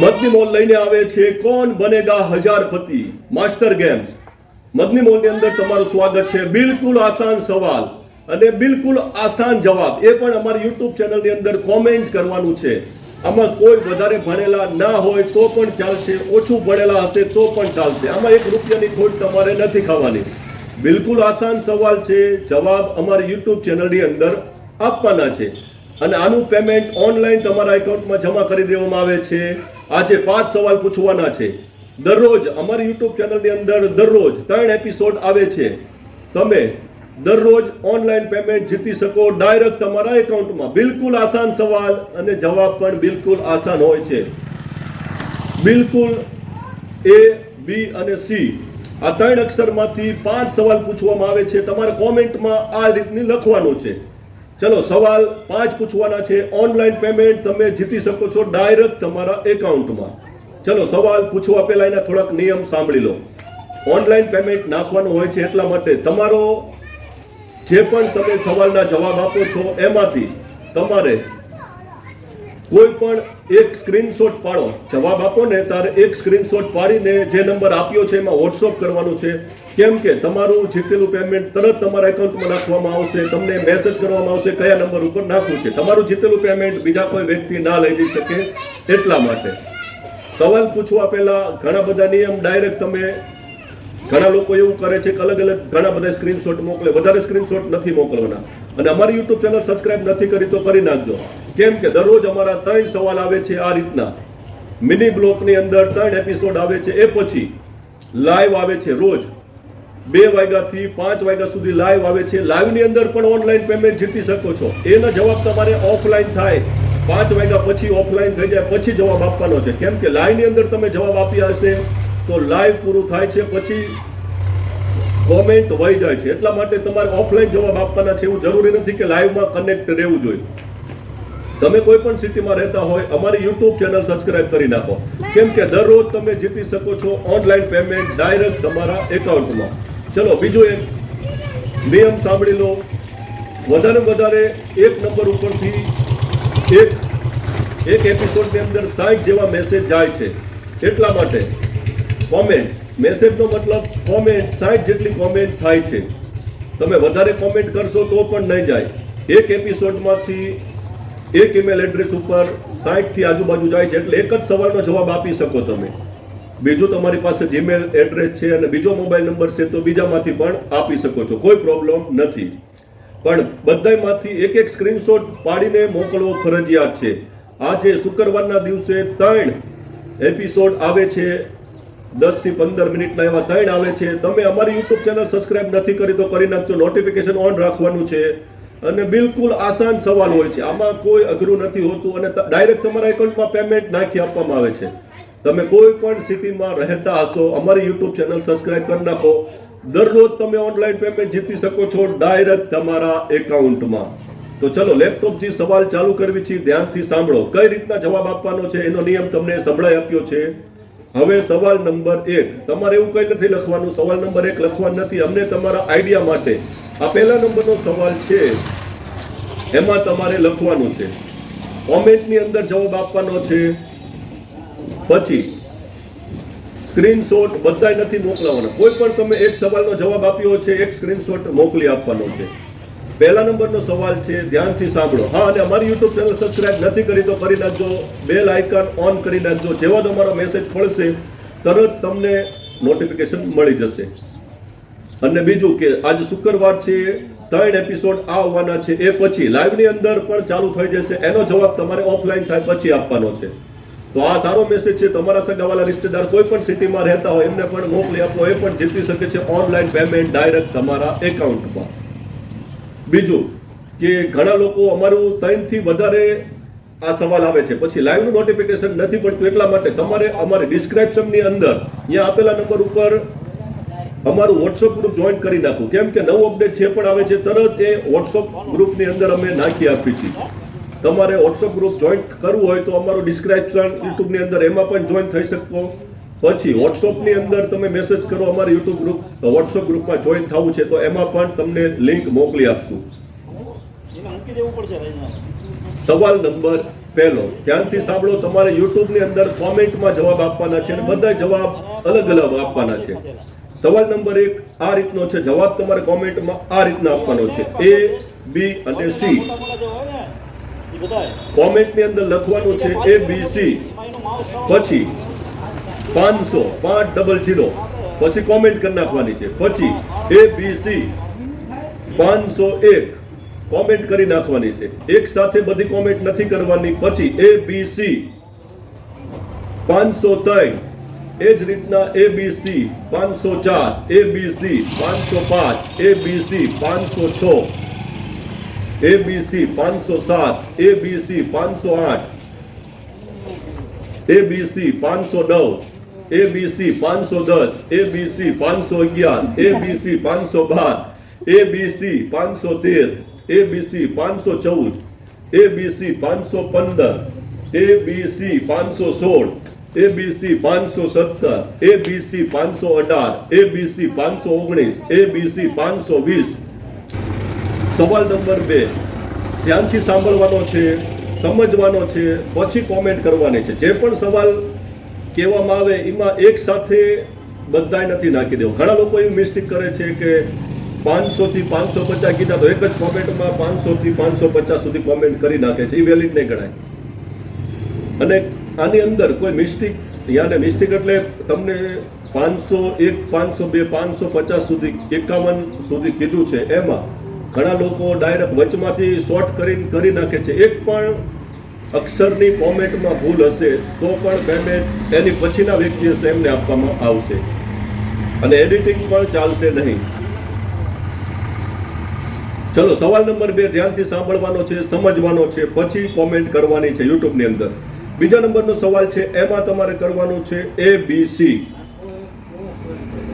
Madni mall લઈને આવે છે. Kaun Banega Hazarpati master games. Madni મોલની અંદર તમારું સ્વાગત છે. બિલકુલ આસાન સવાલ અને બિલકુલ આસાન જવાબ. એ પણ અમારી યુટ્યુબ ચેનલની અંદર કોમેન્ટ કરવાનું છે. આમાં કોઈ વધારે ભણેલા ના હોય તો પણ ચાલશે. ઓછું ભણેલા હશે તો પણ ચાલશે. આમાં એક રૂપિયાની ખોટ તમારે નથી ખાવાની. બિલકુલ આસાન સવાલ છે. જવાબ અમારી યુટ્યુબ ચેનલની અંદર આપવાના છે. અને આનું પેમેન્ટ ઓનલાઈન તમારા એકાઉન્ટમાં જમા કરી દેવામાં આવે છે. આજે પાંચ સવાલ પૂછવાના છે. દરરોજ અમારી યુટ્યુબ ચેનલની અંદર દરરોજ ત્રણ એપિસોડ આવે છે. તમે દરરોજ ઓનલાઈન પેમેન્ટ જીતી શકો ડાયરેક્ટ તમારા એકાઉન્ટમાં બિલકુલ આસાન સવાલ અને જવાબ પણ બિલકુલ આસાન હોય છે. બિલકુલ એ બી અને સી આ ત્રણ અક્ષરમાંથી પાંચ સવાલ પૂછવામાં આવે છે. તમારે કોમેન્ટમાં આ રીતની લખવાનું છે. ચલો, સવાલ પાંચ પૂછવાના છે. ઓનલાઈન પેમેન્ટ તમે જીતી શકો છો ડાયરેક્ટ તમારા એકાઉન્ટમાં ચલો, સવાલ પૂછવા પહેલા એના થોડાક નિયમ સાંભળી લો. ઓનલાઈન પેમેન્ટ નાખવાનું હોય છે એટલા માટે તમારો જે પણ તમે સવાલના જવાબ આપો છો એમાંથી તમારે કોઈ પણ એક સ્ક્રીનશોટ પાડો. જવાબ આપો ને, તારે એક સ્ક્રીનશોટ પાડીને જે નંબર આપ્યો છે એમાં વોટ્સઅપ કરવાનો છે. કેમ કે તમારું જીતેલું પેમેન્ટ તરત તમારા એકાઉન્ટમાં નાખવામાં આવશે, તમને મેસેજ કરવામાં આવશે કયા નંબર ઉપર નાખવું છે. તમારું જીતેલું પેમેન્ટ બીજા કોઈ વ્યક્તિ ના લઈ જઈ શકે એટલા માટે. સવાલ પૂછવા પહેલા ઘણા બધા નિયમ ડાયરેક્ટ તમે ઘણા લોકો એવું કરે છે કે અલગ અલગ ઘણા બધા સ્ક્રીનશોટ મોકલે, વધારે સ્ક્રીનશોટ નથી મોકલવાના. અને અમારી યુટ્યુબ ચેનલ સબસ્ક્રાઇબ નથી કરી તો કરી નાખજો. કેમ કે દરરોજ અમારા ત્રણ સવાલ આવે છે આ રીતના. મિની બ્લોકની અંદર ત્રણ એપિસોડ આવે છે, એ પછી લાઈવ આવે છે રોજ. બે વાગ્યાથી પાંચ વાગ્યા સુધી લાઈવ આવે છે. લાઈવની અંદર પણ ઓનલાઈન પેમેન્ટ જીતી શકો છો. એનો જવાબ તમારે ઓફલાઈન થાય. પાંચ વાગ્યા પછી ઓફલાઈન થઈ જાય, પછી જવાબ આપવાનો છે. કેમ કે લાઈવની અંદર તમે જવાબ આપ્યા હશે, તો લાઈવ પૂરું થાય છે, પછી કોમેન્ટ વહી જાય છે. એટલા માટે તમારે ઓફલાઈન જવાબ આપવાના છે. એવું જરૂરી નથી કે લાઈવમાં કનેક્ટ રહેવું જોઈએ. તમે કોઈ પણ સિટીમાં રહેતા હોય, અમારી યુટ્યુબ ચેનલ સબસ્ક્રાઇબ કરી નાખો. કેમ કે દરરોજ તમે જીતી શકો છો ઓનલાઈન પેમેન્ટ ડાયરેક્ટ તમારા એકાઉન્ટમાં ચલો, બીજું એક. નિયમ સાંભળી લો. વધારે વધારે એક નંબર ઉપરથી એક એક એપિસોડની અંદર સાઠ જેવા મેસેજ જાય છે. એટલા માટે કોમેન્ટ મેસેજનો મતલબ કોમેન્ટ સાઠ જેટલી કોમેન્ટ થાય છે. તમે વધારે કોમેન્ટ કરશો તો પણ નહીં જાય. એક એપિસોડમાંથી એક ઈમેલ એડ્રેસ ઉપર સાઠથી આજુબાજુ જાય છે. એટલે એક જ સવાલનો જવાબ આપી શકો તમે. બીજું તમારી પાસે જીમેલ એડ્રેસ છે અને બીજો મોબાઈલ નંબર છે, તો બીજામાંથી પણ આપી શકો છો. કોઈ પ્રોબ્લેમ નથી. પણ બધામાંથી એક એક સ્ક્રીનશોટ પાડીને મોકલવો ફરજિયાત છે. આજે શુક્રવારના દિવસે ત્રણ એપિસોડ આવે છે. દસથી પંદર મિનિટના એવા ત્રણ આવે છે. તમે અમારી યુટ્યુબ ચેનલ સબસ્ક્રાઇબ નથી કરી, તો કરી નાખજો. નોટિફિકેશન ઓન રાખવાનું છે. અને બિલકુલ આસાન સવાલ હોય છે. આમાં કોઈ અઘરું નથી હોતું અને ડાયરેક્ટ તમારા એકાઉન્ટમાં પેમેન્ટ નાખી આપવામાં આવે છે. તમે કોઈ પણ સિટીમાં રહેતા હશો, અમારી યુટ્યુબ ચેનલ સબસ્ક્રાઇબ કરી નાખો. દરરોજ તમે ઓનલાઈન પેમેન્ટ જીતી શકો છો ડાયરેક્ટ તમારા એકાઉન્ટમાં તો ચલો લેપટોપથી સવાલ ચાલુ કરવી છે, ધ્યાનથી સાંભળો. કઈ રીતના જવાબ આપવાનો છે, એનો નિયમ તમને સંભળાઈ આપ્યો છે. હવે સવાલ નંબર એક. તમારે એવું કંઈ નથી લખવાનું, સવાલ નંબર એક લખવાનું નથી, અમને તમારા આઈડિયા માટે. આ પહેલા નંબરનો સવાલ છે, એમાં તમારે લખવાનું છે. કોમેન્ટની અંદર જવાબ આપવાનો છે. પછી સ્ક્રીનશોટ બધાય નથી મોકલાવાના. કોઈ પણ તમે એક સવાલનો જવાબ આપ્યો છે, એક સ્ક્રીનશોટ મોકલી આપવાનો છે. પહેલા નંબરનો સવાલ છે, ધ્યાનથી સાંભળો. હા, અને અમારી યુટ્યુબ ચેનલ સબસ્ક્રાઇબ નથી કરી તો કરી નાખજો. બેલ આઇકન ઓન કરી નાખજો. જેવા તમારો મેસેજ પડશે, તરત તમને નોટિફિકેશન મળી જશે. અને બીજું કે આજે શુક્રવાર છે, ત્રણ એપિસોડ આ આવવાના છે. એ પછી લાઈવની અંદર પણ ચાલુ થઈ જશે. એનો જવાબ તમારે ઓફલાઈન થાય, પછી આપવાનો છે. તો આ સારો મેસેજ છે, તમારા સગાવાલા રિશ્તેદાર કોઈ પણ સિટીમાં રહેતા હોય, એમને પણ મોકલી આપો, એ પણ જીતી શકે છે ઓનલાઈન પેમેન્ટ ડાયરેક્ટ તમારા એકાઉન્ટમાં. બીજું કે ઘણા લોકો અમારું ત્રણથી વધારે આ સવાલ આવે છે. પછી લાઈવનું નોટિફિકેશન નથી પડતું, એટલા માટે તમારે અમારી ડિસ્ક્રિપ્શનની અંદર અહીંયા આપેલા નંબર ઉપર અમારું વોટ્સઅપ ગ્રુપ જોઈન કરી નાખું. કેમ કે નવું અપડેટ જે પણ આવે છે, તરત એ વોટ્સઅપ ગ્રુપની અંદર અમે નાખી આપી છીએ. તમારે વોટ્સઅપ ગ્રુપ જોઈન કરવું હોય તો અમારું ડિસ્ક્રિપ્શન યુટ્યુબની અંદર એમાં પણ જોઈન થઈ શકો પછી વોટ્સઅપની અંદર તમે મેસેજ કરો અમારે યુટ્યુબ ગ્રુપ વોટ્સઅપ ગ્રુપમાં જોઈન થવું છે તો એમાં પણ તમને લિંક મોકલી આપશું. સવાલ નંબર પહેલો ધ્યાનથી સાંભળો તમારે યુટ્યુબની અંદર કોમેન્ટમાં જવાબ આપવાના છે અને બધા જવાબ અલગ અલગ આપવાના છે. સવાલ નંબર એક આ રીતનો છે. જવાબ તમારે કોમેન્ટમાં આ રીતના આપવાનો છે. એ બી અને સી કોમેન્ટની અંદર લખવાનું છે એ બી સી પછી પાંચસો પાંચ ડબલ જીરો પછી કોમેન્ટ કરી નાખવાની છે. પછી એ બી સી પાંચસો એક. કોમેન્ટ કરી નાખવાની છે. એક સાથે બધી કોમેન્ટ નથી કરવાની. પછી એ બી સી પાંચસો ત્રણ. એ જ રીતના એ બી સી પાંચસો ચાર. એ બી સી પાંચસો પાંચ. એ બી સી પાંચસો છ. એ બી સી પાંચસો સાત એ બી સી પાંચસો આઠ એ બી સી પાંચસો નવ એ બી સી પાંચસો દસ એ બી સી પાંચસો અગિયાર એ બી સી પાંચસો બાર એ બી સી પાંચસો તેર એ બી સી પાંચસો ચૌદ એ બી સી પાંચસો પંદર એ બી સી પાંચસો સોળ એ બી સી પાંચસો સત્તર એ બી સી પાંચસો અઢાર એ બી સી પાંચસો ઓગણીસ એ બી સી પાંચસો વીસ સવાલ નંબર બે. ધ્યાનથી સાંભળવાનો છે, સમજવાનો છે, પછી કોમેન્ટ કરવાની છે. જે પણ સવાલ કહેવામાં આવે, એમાં એક સાથે બધાય નથી નાખી દેવો. ઘણા લોકો એવી મિસ્ટેક કરે છે કે પાંચસોથી પાંચસો પચાસ કીધા તો એક જ કોમેન્ટમાં પાંચસોથી પાંચસો પચાસ સુધી કોમેન્ટ કરી નાખે છે. એ વેલિડ નહીં ગણાય. અને આની અંદર કોઈ મિસ્ટેક યાને મિસ્ટેક એટલે તમને પાંચસો એક, પાંચસો બે પાંચસો પચાસ સુધી, એકાવન સુધી કીધું છે. એમાં ઘણા લોકો ડાયરેક્ટ વચમાંથી શોર્ટ કરીને કરી નાખે છે. એક પણ અક્ષરની કોમેન્ટમાં ભૂલ હશે, તો પણ પેમેન્ટ એની પછીના વ્યક્તિ હશે એમને આપવામાં આવશે. અને એડિટિંગ પણ ચાલશે નહીં. ચલો, સવાલ નંબર બે ધ્યાનથી સાંભળવાનો છે, સમજવાનો છે, પછી કોમેન્ટ કરવાની છે યુટ્યુબની અંદર. બીજા નંબરનો સવાલ છે, એમાં તમારે કરવાનું છે A B C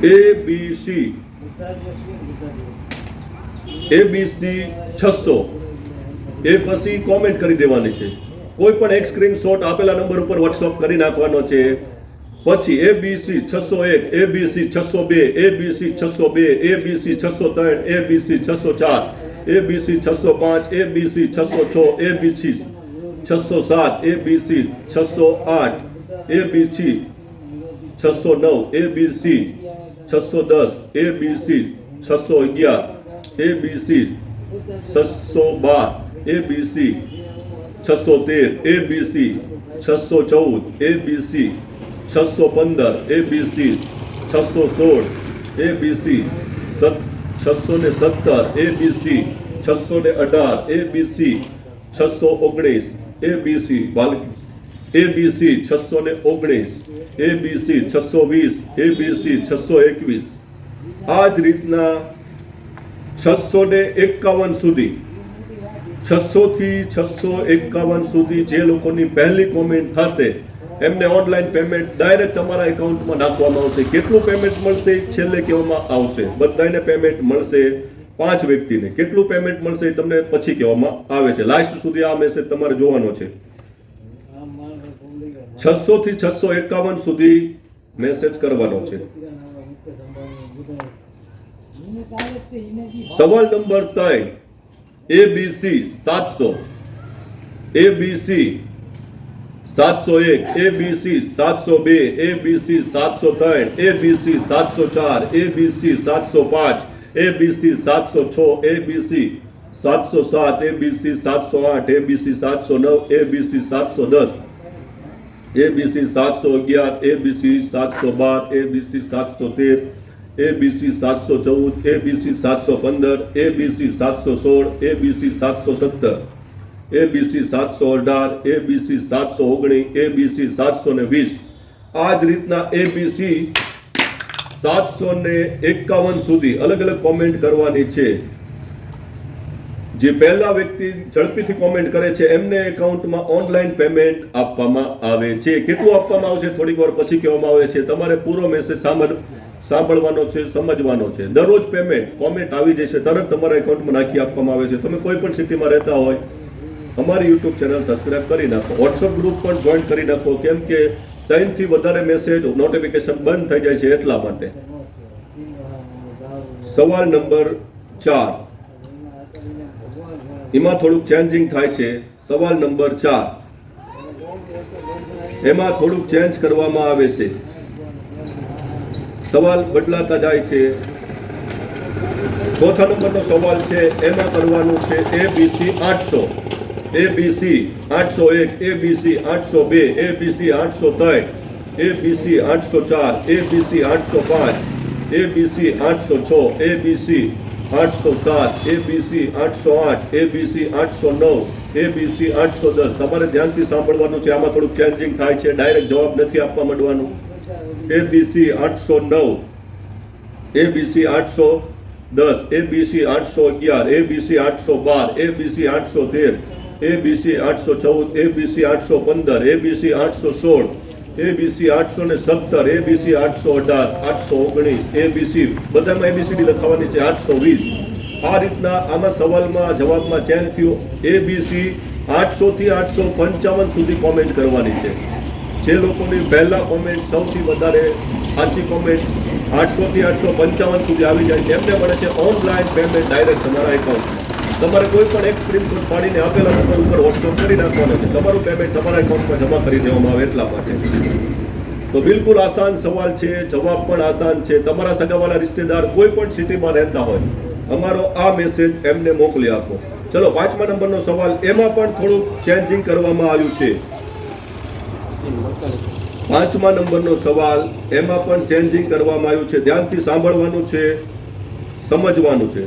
A B C A B C છસો એ પછી કોમેન્ટ કરી દેવાની છે કોઈ પણ એક સ્ક્રીનશોટ આપેલા નંબર ઉપર વોટ્સઅપ કરી નાખવાનો છે પછી એ બી છસો એક એ બીસી છસો બે એ બી છસો બે એ બી સી છસો ત્રણ એ બી છસો ચાર એ બીસી છસો પાંચ એ બીસી છસો છ એ બીસી છસો સાત એ બીસી છસો આઠ એ બીસી છસો નવ એ બી સી છસો દસ એ બીસી છસો અગિયાર એ બી સી છસો બાર એ બી સી છસો તેર એ બી સી છસો ચૌદ એ બી સી છસો પંદર એ બી સી છસો સોળ એ બી સી છસો ને સત્તર એ બી સી છસો ને અઢાર એ બી સી છસો ઓગણીસ એ બી સી બાલ એ બી સી છસો ને ઓગણીસ એ બી સી છસો વીસ એ બી સી છસો એકવીસ આ જ રીતના છસો ને એકાવન સુધી છસો થી છસો એકાવન સુધી જે લોકોની પહેલી કોમેન્ટ થશે, એમને ઓનલાઈન પેમેન્ટ ડાયરેક્ટ તમારા એકાઉન્ટમાં નાખવામાં આવશે. કેટલું પેમેન્ટ મળશે? છેલ્લે કહેવામાં આવશે. બધાને પેમેન્ટ મળશે પાંચ વ્યક્તિને. કેટલું પેમેન્ટ મળશે એ તમને પછી કહેવામાં આવે છે. લાસ્ટ સુધી આ મેસેજ તમારે જોવાનો છે. છસો થી છસો એકાવન સુધી મેસેજ કરવાનો છે. સવાલ નંબર ત્રણ એ બી સી સાતસો એ બી સી સાતસો એક એ બી સી સાતસો બે એ બી સી સાતસો ત્રણ એ બી સી સાતસો ચાર એ બી સી સાતસો પાંચ એ બી સી સાતસો છ એ બી સી સાતસો સાત એ બી સી સાતસો આઠ એ બી સી સાતસો નવ એ બી સી સાતસો દસ એ બી સી સાતસો અગિયાર એ બી સી સાતસો બાર એ બી સી સાતસો તેર એ બી સાતસો ચૌદ એ બી સાતસો પંદર એ બી સાતસો સોળ એ બી સાતસો સત્તર એ બી સાતસો અઢાર એ બી સાતસો ઓગણીસ એ બી સાતસો ને વીસ. આ જ રીતના એ બી સાતસો ને એકાવન સુધી અલગ અલગ કોમેન્ટ કરવાની છે. જે પહેલા વ્યક્તિ ઝડપીથી કોમેન્ટ કરે છે, એમને એકાઉન્ટમાં ઓનલાઈન પેમેન્ટ આપવામાં આવે છે. કેટલું આપવામાં આવશે, થોડીક વાર પછી કહેવામાં આવે છે. તમારે પૂરો મેસેજ સાંભળ સાંભળવાનો છે, સમજવાનો છે. દરરોજ પેમેન્ટ કોમેન્ટ આવી જશે, તરત તમારા એકાઉન્ટમાં નાખી આપવામાં આવે છે. તમે કોઈ પણ સિટીમાં રહેતા હોય, અમારી યુટ્યુબ ચેનલ સબસ્ક્રાઇબ કરી નાખો. વોટ્સઅપ ગ્રુપ પણ જોઈન કરી નાખો. કેમ કે ત્રણથી વધારે મેસેજ નોટિફિકેશન બંધ થઈ જાય છે એટલા માટે. સવાલ નંબર ચાર. એમાં થોડુંક ચેન્જિંગ થાય છે. સવાલ નંબર ચાર. એમાં થોડુંક ચેન્જ કરવામાં આવે છે. સવાલ બદલાતા જાય છે ચોથા નંબરનો સવાલ છે એમાં કરવાનું છે એ બી સી આઠસો એ બી સી આઠસો એક એ બી સી આઠસો બે એ બી સી આઠસો ત્રણ એ બી સી આઠસો ચાર એ બી સી આઠસો પાંચ એ બી સી આઠસો છ એ બી સી આઠસો સાત એ બી સી આઠસો આઠ એ બી સી આઠસો નવ એ બી સી આઠસો દસ તમારે ધ્યાનથી સાંભળવાનું છે આમાં થોડુંક ચેન્જિંગ થાય છે ડાયરેક્ટ જવાબ નથી આપવા માંડવાનું એ બી આઠસો નવ એ બી આઠસો દસ એબીસી આઠસો અગિયાર એબીસી આઠસો બાર એ બી આઠસો તેર એ બી આઠસો ચૌદ એબીસી આઠસો પંદર એ બી આઠસો સોળ એ બી આઠસો ને સત્તર એ બી આઠસો અઢાર આઠસો ઓગણીસ એ બી સી બધામાં એબીસીડી લખાવાની છે આઠસો વીસ આ રીતના આમાં સવાલમાં જવાબમાં ચેન્જ થયું એ બી સી આઠસો થી આઠસો પંચાવન સુધી કોમેન્ટ કરવાની છે જે લોકોની પહેલાં કોમેન્ટ સૌથી વધારે સાચી કોમેન્ટ આઠસોથી આઠસો પંચાવન સુધી આવી જાય છે. એમને મળે છે ઓનલાઈન પેમેન્ટ ડાયરેક્ટ તમારા એકાઉન્ટ તમારે કોઈ પણ એક સ્ક્રીનશોટ પાડીને આપેલા નંબર ઉપર વોટ્સઅપ કરી નાખવાનો છે. તમારું પેમેન્ટ તમારા એકાઉન્ટમાં જમા કરી દેવામાં આવે એટલા માટે. તો બિલકુલ આસાન સવાલ છે, જવાબ પણ આસાન છે. તમારા સગાવાળા રિશ્તેદાર કોઈ પણ સિટીમાં રહેતા હોય, અમારો આ મેસેજ એમને મોકલી આપો. ચલો, પાંચમા નંબરનો સવાલ, એમાં પણ થોડુંક ચેન્જિંગ કરવામાં આવ્યું છે. પાંચમા નંબરનો સવાલ, એમાં પણ ચેન્જિંગ કરવામાં આવ્યું છે. ધ્યાનથી સાંભળવાનું છે, સમજવાનું છે.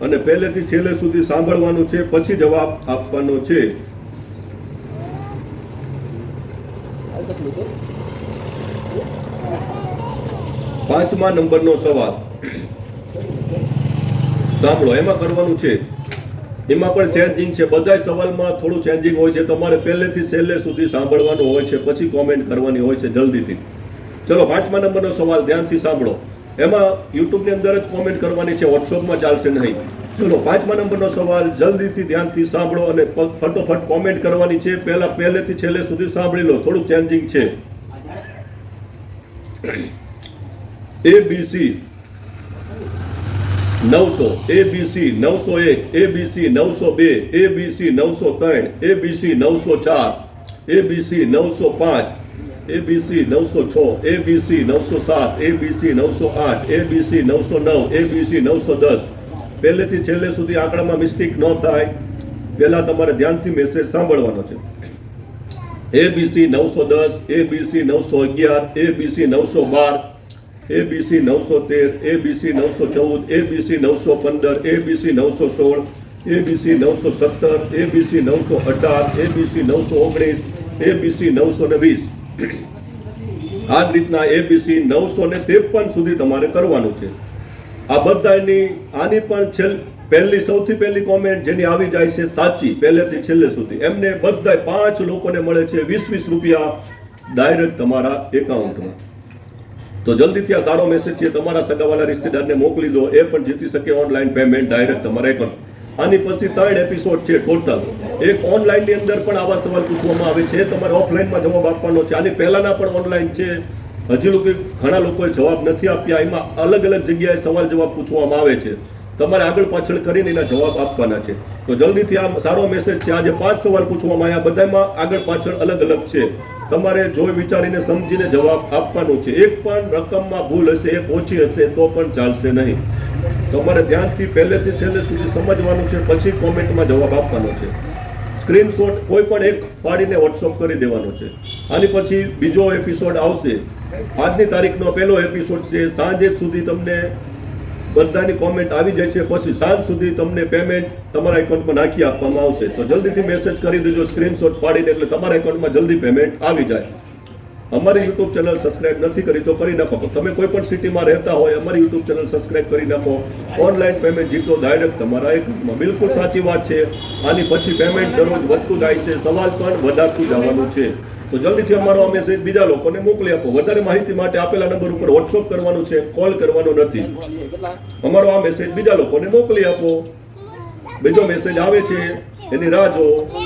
અને પહેલેથી છેલ્લે સુધી સાંભળવાનું છે, પછી જવાબ આપવાનો છે. પાંચમા નંબરનો સવાલ. સાંભળો, એમાં કરવાનું છે. એમાં પણ ચેન્જિંગ છે. બધા સવાલમાં થોડું ચેન્જિંગ હોય છે. તમારે પહેલેથી છેલ્લે સુધી સાંભળવાનું હોય છે. પછી કોમેન્ટ કરવાની હોય છે જલ્દીથી. ચલો, પાંચમા નંબરનો સવાલ ધ્યાનથી સાંભળો. એમાં યુટ્યુબની અંદર જ કોમેન્ટ કરવાની છે. વોટ્સઅપમાં ચાલશે નહીં. ચલો, પાંચમા નંબરનો સવાલ જલ્દીથી ધ્યાનથી સાંભળો અને ફટોફટ કોમેન્ટ કરવાની છે. પહેલા, પહેલેથી છેલ્લે સુધી સાંભળી લો. થોડુંક ચેન્જિંગ છે. એ બી સી નવસો એ બી નવસો એક એ બી નવસો બે એ બી નવસો ત્રણ એ બી નવસો ચાર એ બી નવસો પાંચ એ બી નવસો છ એ બી નવસો સાત એ બી નવસો આઠ એ બી નવસો નવ એ બી નવસો દસ પહેલેથી છેલ્લે સુધી આંકડામાં મિસ્ટેક ન થાય પહેલાં તમારે ધ્યાનથી મેસેજ સાંભળવાનો છે એ બી નવસો દસ એ બી નવસો અગિયાર એ બી નવસો બાર એ બી નવસો તેર એ બી નવસો ચૌદ એ બી નવસો પંદર એ બી નવસો સોળ એ બી નવસો સત્તર એ બી નવસો અઢાર એ બી નવસો ઓગણીસ એ બી નવસો ને વીસ. આ જ રીતના એ બી નવસો ને ત્રેપન સુધી તમારે કરવાનું છે. આ બધાની આની પણ છેલ્, પહેલી, સૌથી પહેલી કોમેન્ટ જેની આવી જાય છે સાચી, પહેલેથી છેલ્લે સુધી. એમને બધાય પાંચ લોકોને મળે છે વીસ વીસ રૂપિયા ડાયરેક્ટ તમારા એકાઉન્ટમાં. તો જલ્દીથી આ સારો મેસેજ છે, તમારા સગાવાના રિશ્તેદારને મોકલી દો, એ પણ જીતી શકે ઓનલાઈન પેમેન્ટ ડાયરેક્ટ તમારે પણ. આની પછી ત્રણ એપિસોડ છે ટોટલ એક ઓનલાઈનની અંદર પણ આવા સવાલ પૂછવામાં આવે છે, તમારે ઓફલાઈનમાં જવાબ આપવાનો છે. આની પહેલાંના પણ ઓનલાઈન છે. હજી લોકો ઘણા લોકોએ જવાબ નથી આપ્યા, એમાં અલગ અલગ જગ્યાએ સવાલ જવાબ પૂછવામાં આવે છે. તમારે આગળ પાછળ કરીને એના જવાબ આપવાના છે. તો જલ્દીથી આ સારો મેસેજ છે. આજે પાંચ સવાલ પૂછવામાં આવ્યા. બધામાં આગળ પાછળ અલગ અલગ છે. તમારે જોઈ વિચારીને સમજીને જવાબ આપવાનો છે. એક પણ રકમમાં ભૂલ હશે, એક ઓછી હશે, તો પણ ચાલશે નહીં. તમારે ધ્યાનથી પહેલેથી છેલ્લે સુધી સમજવાનું છે. પછી કોમેન્ટમાં જવાબ આપવાનો છે. સ્ક્રીનશોટ કોઈ પણ એક પાડીને વોટ્સઅપ કરી દેવાનો છે. આની પછી બીજો એપિસોડ આવશે. આજની તારીખનો પહેલો એપિસોડ છે. સાંજે સુધી તમને બધાની કોમેન્ટ આવી જાય છે. પછી સાંજ સુધી તમને પેમેન્ટ તમારા એકાઉન્ટમાં નાખી આપવામાં આવશે. તો જલ્દીથી મેસેજ કરી દેજો સ્ક્રીનશોટ પાડીને, એટલે તમારા એકાઉન્ટમાં જલ્દી પેમેન્ટ આવી જાય. અમારી યુટ્યુબ ચેનલ સબસ્ક્રાઇબ નથી કરી તો કરી નાખો. તમે કોઈ પણ સિટીમાં રહેતા હોય, અમારી યુટ્યુબ ચેનલ સબસ્ક્રાઇબ કરી નાખો. ઓનલાઈન પેમેન્ટ જીતો ડાયરેક્ટ તમારા એકાઉન્ટમાં બિલકુલ સાચી વાત છે. આની પછી પેમેન્ટ દરરોજ વધતું જાય છે. સવાલ પણ વધારતું જવાનું છે. તો જલ્દીથી અમારો આ મેસેજ બીજા લોકોને મોકલી આપો. વધારે માહિતી માટે આપેલા નંબર ઉપર વોટ્સઅપ કરવાનું છે. કોલ કરવાનો નથી. અમારો આ મેસેજ બીજા લોકોને મોકલી આપો. બીજો મેસેજ આવે છે. એની રાહ જુઓ.